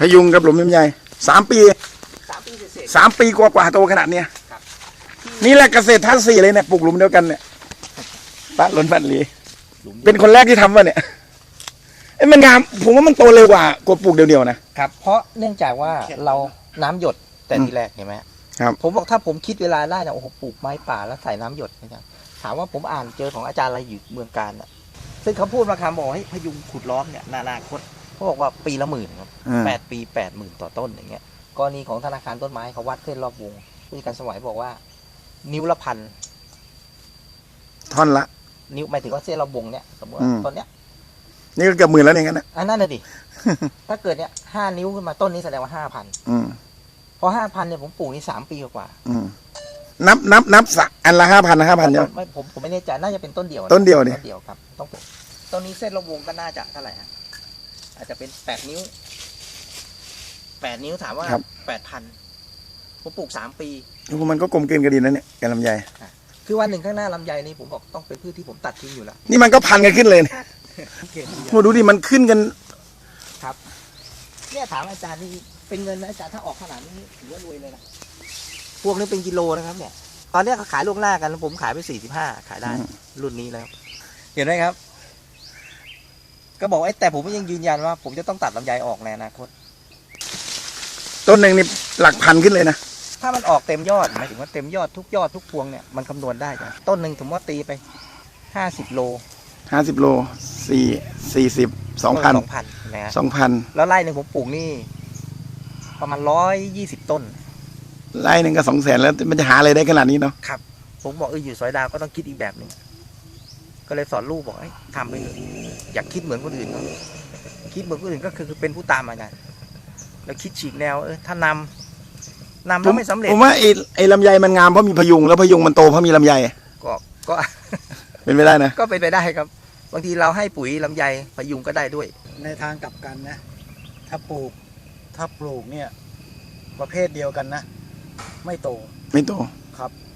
พยุงกับหลุมลำไยสามปีสามปีเศษสามปีกว่ากว่าๆโตขนาดเนี้ยครับนี่แหละเกษตรท่าสี่เลยเนี่ยปลูกหลุมเดียวกันเนี่ยป้าหลนพันลีๆหลุมเป็นคนแรกที่ทำวะเนี่ยเอ้ยมันงามผมว่ามันโตเร็วกว่ากว่าปลูกเดียวๆนะครับ เพราะเนื่องจากว่าเราน้ำหยดแต่อืมทีแรกเห็นไหมครับผมบอกถ้าผมคิดเวลาได้นะโอ้โหปลูกไม้ป่าแล้วใส่น้ำหยดนะครับถามว่าผมอ่านเจอของอาจารย์อะไรอยู่เมืองการน่ะซึ่งเขาพูดมาคำบอกให้พยุงขุดล้อมเนี่ยนานาคต เขาบอกว่าปีละหมื่นครับอ่า แปดปีแปดหมื่นต่อต้นอย่างเงี้ยกรณีของธนาคารต้นไม้เขาวัดเส้นรอบวงผู้จัดการสมัยบอกว่า นิ้วละพันท่อนละ นิ้วหมายถึงว่าเส้นรอบวงเนี่ยสมมติอืว่ามต้นเนี้ยนี่ก็เกือบหมื่นแล้วเนี่ยงั้นนะอันนั้นน่ะดิ ถ้าเกิดเนี่ยห้านิ้วขึ้นมาต้นนี้แสดงว่าห้าพันอืมพอห้าพันเนี่ยผมปลูกนี่สามปีกว่าอืมนับนับนับสักอันละห้าพันห้าพันใช่ไหมไม่ผมผมไม่แน่ใจน่าจะเป็นต้นเดียวะต้นเดียวดิ ต้นเดียวครับต้องปลูกต้นนี้เส้นรอบวงก็น่าจะเท่าไหร่ฮะ อาจจะเป็นแปดนิ้วแปดนิ้วถามว่าแปดพันผมปลูกสามปีมันก็กลมเกินกระดินนะเนี่ยกันลำไยคือวันหนึ่งข้างหน้าลำไยนี่ผมบอกต้องเป็นพืชที่ผมตัดทิ้งอยู่แล้วนี่มันก็พันกันขึ้นเลยเนี่ยโอ้ดูดิมันขึ้นกันเนี่ยถามอาจารย์นี่เป็นเงินนะอาจารย์ถ้าออกขนาดนี้ถือว่ารวยเลยนะพวกนี้เป็นกิโลนะครับ เนี่ย ตอนเนี้ยเขาขายล่วงหน้ากันผมขายไปสี่สิบห้าขายได้อืมรุ่นนี้แล้ว เห็นไหมครับ ก็บอกไอ้แต่ผมก็ยังยืนยันว่า ผมจะต้องตัดลำไยออกในอนาคต ต้นหนึ่งนี่หลักพันขึ้นเลยนะ ถ้ามันออกเต็มยอดหมายถึงว่าเต็มยอดทุกยอดทุกพวงเนี่ยมันคำนวณได้จ้ะต้นหนึ่งผมว่าตีไปห้าสิบโลห้าสิบโลสี่สี่สิบสองพันสองพันนะฮะสองพันแล้วไร่หนึ่งผมปลูกนี่ ประมาณร้อยยี่สิบต้น ไร่หนึ่งก็สองแสนแล้วมันจะหาอะไรได้ขนาดนี้เนาะผมบอกเอออยู่ซอยดาวก็ต้องคิดอีกแบบหนึ่ง ก็เลยสอนลูกบอกไอ้ยทำไปเลยอยากคิดเหมือนคนอื่นเขาคิดเหมือนคนอื่นก็คือเป็นผู้ตามอาจารย์แล้วคิดฉีกแนวเออถ้านำนำผแล้วมไม่สำเร็จผมว่าไอ้ไอ้ลำไยมันงามเพราะมีพยุงแล้วพยุงมันโตเพราะมีลำไยก็ก็เป็นไปได้นะก็เป็นไปได้ครับ บางทีเราให้ปุ๋ยลำไยพยุงก็ได้ด้วย ในทางกลับกันนะ ถ้าปลูก ถ้าปลูกเนี่ย ประเภทเดียวกันนะ ไม่โต ไม่โตครับอ